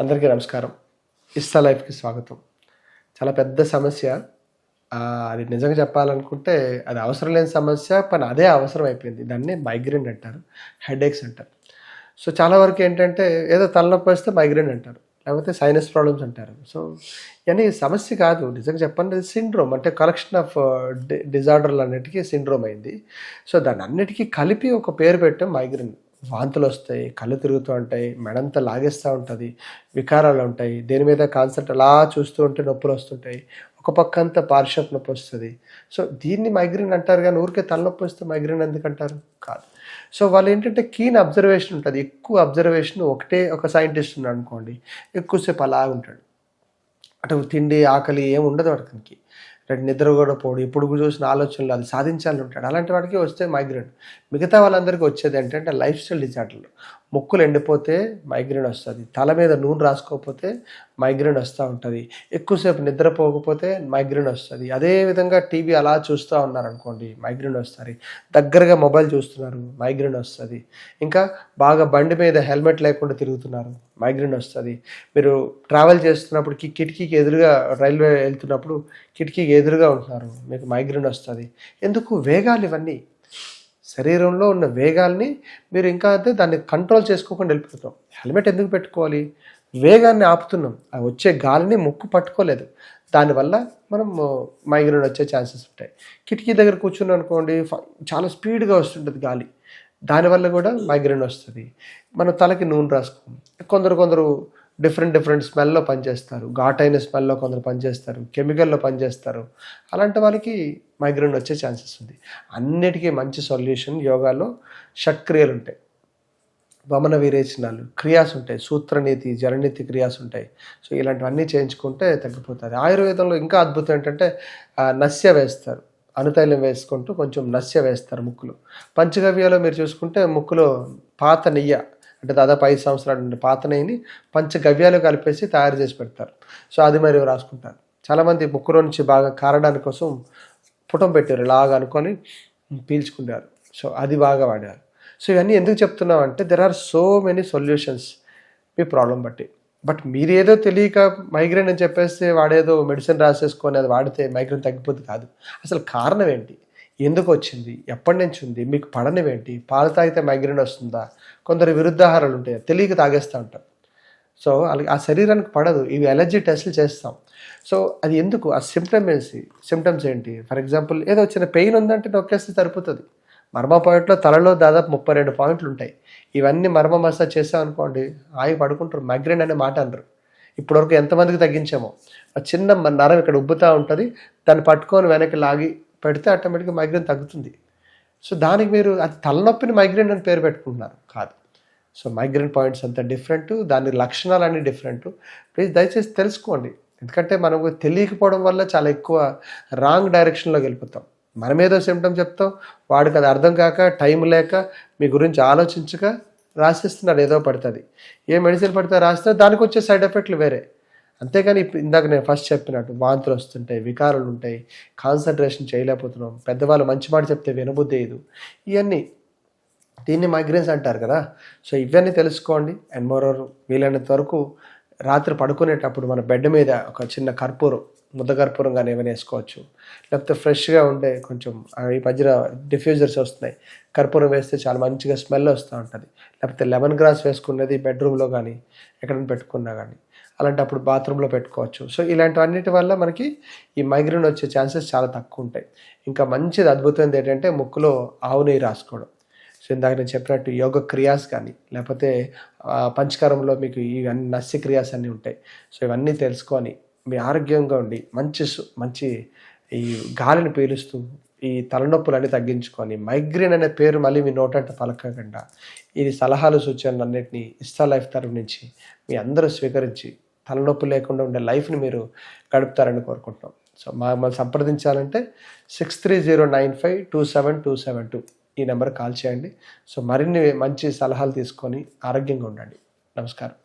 అందరికీ నమస్కారం. ఇస్తా లైఫ్కి స్వాగతం. చాలా పెద్ద సమస్య. అది నిజంగా చెప్పాలనుకుంటే అది అవసరం లేని సమస్య పని అదే అవసరం అయిపోయింది. దాన్ని మైగ్రేన్ అంటారు హెడేక్స్ అంటారు. సో చాలా వరకు ఏంటంటే ఏదో తలనొప్పి వస్తే మైగ్రేన్ అంటారు. లేకపోతే సైనస్ ప్రాబ్లమ్స్ అంటారు. సో ఇవన్నీ సమస్య కాదు. నిజంగా చెప్పండి సిండ్రోమ్. అంటే కలెక్షన్ ఆఫ్ డిజార్డర్లు అన్నిటికీ సిండ్రోమ్ అయింది. సో దాన్ని అన్నిటికీ కలిపి ఒక పేరు పెట్టాం మైగ్రేన్. వాంతులు వస్తాయి కళ్ళు తిరుగుతూ ఉంటాయి మెడంతా లాగేస్తూ ఉంటుంది వికారాలు ఉంటాయి దేని మీద కాన్సెప్ట్ అలా చూస్తూ ఉంటే నొప్పులు వస్తుంటాయి ఒక పక్క అంతా పార్షప్ నొప్పి వస్తుంది. సో దీన్ని మైగ్రేన్ అంటారు కానీ ఊరికే తలనొప్పి వస్తే మైగ్రేన్ ఎందుకు అంటారు? కాదు. సో వాళ్ళు ఏంటంటే కీన్ అబ్జర్వేషన్ ఉంటుంది. ఎక్కువ అబ్జర్వేషన్ ఒకటే ఒక సైంటిస్ట్ ఉన్నాడు అనుకోండి ఎక్కువసేపు అలా ఉంటాడు. అటు తిండి ఆకలి ఏమి ఉండదు అతనికి రెండు నిద్ర కూడా పోడు. ఇప్పుడు చూసిన ఆలోచనలు అది సాధించాలని ఉంటాడు. అలాంటి వాడికి వస్తే మైగ్రేన్ మిగతా వాళ్ళందరికీ వచ్చేది ఏంటంటే లైఫ్ స్టైల్ డిజార్డర్లు ముక్కులు ఎండిపోతే మైగ్రేన్ వస్తుంది. తల మీద నూనె రాసుకోకపోతే మైగ్రేన్ వస్తూ ఉంటుంది. ఎక్కువసేపు నిద్రపోకపోతే మైగ్రేన్ వస్తుంది. అదేవిధంగా టీవీ అలా చూస్తూ ఉన్నారనుకోండి మైగ్రేన్ వస్తుంది. దగ్గరగా మొబైల్ చూస్తున్నారు మైగ్రేన్ వస్తుంది. ఇంకా బాగా బండి మీద హెల్మెట్ లేకుండా తిరుగుతున్నారు మైగ్రేన్ వస్తుంది. మీరు ట్రావెల్ చేస్తున్నప్పుడు కిటికీకి ఎదురుగా రైల్వే వెళ్తున్నప్పుడు కిటికీకి ఎదురుగా ఉంటున్నారు మీకు మైగ్రేన్ వస్తుంది. ఎందుకు? వేగాలు ఇవన్నీ. శరీరంలో ఉన్న వేగాల్ని మీరు ఇంకా అయితే దాన్ని కంట్రోల్ చేసుకోకుండా వెళ్ళిపోతాం. హెల్మెట్ ఎందుకు పెట్టుకోవాలి? వేగాన్ని ఆపుతున్నాం. ఆ వచ్చే గాలిని ముక్కు పట్టుకోలేదు. దానివల్ల మనం మైగ్రేన్ వచ్చే ఛాన్సెస్ ఉంటాయి. కిటికీ దగ్గర కూర్చున్నాం అనుకోండి చాలా స్పీడ్గా వస్తుంటుంది గాలి. దానివల్ల కూడా మైగ్రేన్ వస్తుంది. మన తలకి నూనె రాసుకోం. కొందరు కొందరు డిఫరెంట్ డిఫరెంట్ స్మెల్లో పనిచేస్తారు. ఘాటైన స్మెల్లో కొందరు పనిచేస్తారు. కెమికల్లో పనిచేస్తారు. అలాంటి వాళ్ళకి మైగ్రేన్ వచ్చే ఛాన్సెస్ ఉంది. అన్నిటికీ మంచి సొల్యూషన్ యోగాలో షట్క్రియలు ఉంటాయి. వమన విరేచనాలు క్రియాస్ ఉంటాయి. సూత్రనీతి జలనీతి క్రియాస్ ఉంటాయి. సో ఇలాంటివన్నీ చేయించుకుంటే తగ్గిపోతుంది. ఆయుర్వేదంలో ఇంకా అద్భుతం ఏంటంటే నస్య వేస్తారు. అనుతైలం వేసుకుంటూ కొంచెం నస్య వేస్తారు ముక్కులో. పంచగవ్యలో మీరు చూసుకుంటే ముక్కులో పాత నెయ్య అంటే దాదాపు ఐదు సంవత్సరాల నుండి పాత నెయ్యిని పంచగవ్యాలు కలిపేసి తయారు చేసి పెడతారు. సో అది మరి రాసుకుంటారు? చాలామంది ముక్కులో నుంచి బాగా కారడానికి కోసం పుటం పెట్టారు. ఇలాగ అనుకొని పీల్చుకుంటారు. సో అది బాగా వాడారు. సో ఇవన్నీ ఎందుకు చెప్తున్నాం అంటే there are so many solutions me problem బట్టి. బట్ మీరేదో తెలియక మైగ్రేన్ అని చెప్పేస్తే వాడేదో మెడిసిన్ రాసేసుకొని అది వాడితే మైగ్రేన్ తగ్గిపోతుంది కాదు. అసలు కారణం ఏంటి? ఎందుకు వచ్చింది? ఎప్పటి నుంచి ఉంది? మీకు పడనివేంటి పాలు తాగితే మైగ్రేన్ వస్తుందా? కొందరు విరుద్ధాహారాలు ఉంటాయి తెలియక తాగేస్తూ ఉంటారు. సో అలాగే ఆ శరీరానికి పడదు. ఇవి ఎలర్జీ టెస్టులు చేస్తాం. సో అది ఎందుకు? ఆ సిమ్టమ్ ఏంటి? సిమ్టమ్స్ ఏంటి? ఫర్ ఎగ్జాంపుల్ ఏదో చిన్న పెయిన్ ఉందంటే నొక్కేస్తే సరిపోతుంది. మర్మ పాయింట్లో తలలో దాదాపు ముప్పై రెండు పాయింట్లు ఉంటాయి. ఇవన్నీ మర్మ మసాజ్ చేసాం అనుకోండి ఆగి పడుకుంటారు. మైగ్రేన్ అనే మాట అనరు. ఇప్పటివరకు ఎంతమందికి తగ్గించామో. ఆ చిన్న నరం ఇక్కడ ఉబ్బుతూ ఉంటుంది. దాన్ని పట్టుకొని వెనక్కి లాగి పెడితే ఆటోమేటిక్గా మైగ్రేన్ తగ్గుతుంది. సో దానికి మీరు అది తలనొప్పిని మైగ్రేన్ అని పేరు పెట్టుకుంటున్నారు. కాదు. సో మైగ్రేన్ పాయింట్స్ అంతా డిఫరెంట్ దాని లక్షణాలు అన్నీ డిఫరెంట్. ప్లీజ్ దయచేసి తెలుసుకోండి. ఎందుకంటే మనకు తెలియకపోవడం వల్ల చాలా ఎక్కువ రాంగ్ డైరెక్షన్లోకి వెళ్ళిపోతాం. మనం ఏదో సిమ్టమ్ చెప్తాం వాడికి అది అర్థం కాక టైం లేక మీ గురించి ఆలోచించక రాసిస్తున్నాడు ఏదో పడుతుంది. ఏ మెడిసిన్ పడితే రాస్తే దానికి వచ్చే సైడ్ ఎఫెక్ట్లు వేరే. అంతేగాని ఇప్పుడు ఇందాక నేను ఫస్ట్ చెప్పినట్టు వాంతులు వస్తుంటాయి వికారాలు ఉంటాయి కాన్సన్ట్రేషన్ చేయలేకపోతున్నాం పెద్దవాళ్ళు మంచి మాట చెప్తే వినబుద్ధి లేదు ఇవన్నీ దీన్ని మైగ్రేన్స్ అంటారు కదా. సో ఇవన్నీ తెలుసుకోండి. అండ్ మోరర్ వీలైనంత వరకు రాత్రి పడుకునేటప్పుడు మన బెడ్ మీద ఒక చిన్న కర్పూరం ముద్ద కర్పూరం కానీ ఏమైనా వేసుకోవచ్చు. లేకపోతే ఫ్రెష్గా ఉండే కొంచెం ఈ మధ్యన డిఫ్యూజర్స్ వస్తున్నాయి. కర్పూరం వేస్తే చాలా మంచిగా స్మెల్ వస్తూ ఉంటుంది. లేకపోతే లెమన్ గ్రాస్ వేసుకున్నది బెడ్రూమ్లో కానీ ఎక్కడైనా పెట్టుకున్నా కానీ అలాంటప్పుడు బాత్రూంలో పెట్టుకోవచ్చు. సో ఇలాంటివన్నిటి వల్ల మనకి ఈ మైగ్రేన్ వచ్చే ఛాన్సెస్ చాలా తక్కువ ఉంటాయి. ఇంకా మంచిది అద్భుతమైనది ఏంటంటే ముక్కులో ఆవు నెయ్యి రాసుకోవడం. సో ఇందాక నేను చెప్పినట్టు యోగ క్రియాస్ కానీ లేకపోతే ఆ, పంచకారంలో మీకు ఈ అన్ని నస్య క్రియాస్ అన్నీ ఉంటాయి. సో ఇవన్నీ తెలుసుకొని మీ ఆరోగ్యంగా ఉండి మంచి మంచి ఈ గాలిని పీలుస్తూ ఈ తలనొప్పులన్నీ తగ్గించుకొని మైగ్రేన్ అనే పేరు మళ్ళీ మీ నోటంట పలకకుండా ఈ సలహాలు సూచనలు అన్నింటినీ ఇస్తా లైఫ్ తరఫు నుంచి మీ అందరూ స్వీకరించి తలనొప్పి లేకుండా ఉండే లైఫ్ని మీరు గడుపుతారని కోరుకుంటున్నాం. సో మమ్మల్ని సంప్రదించాలంటే six three zero nine five two seven two seven two. ఈ నెంబర్ కాల్ చేయండి. సో మరిన్ని మంచి సలహాలు తీసుకొని ఆరోగ్యంగా ఉండండి. నమస్కారం.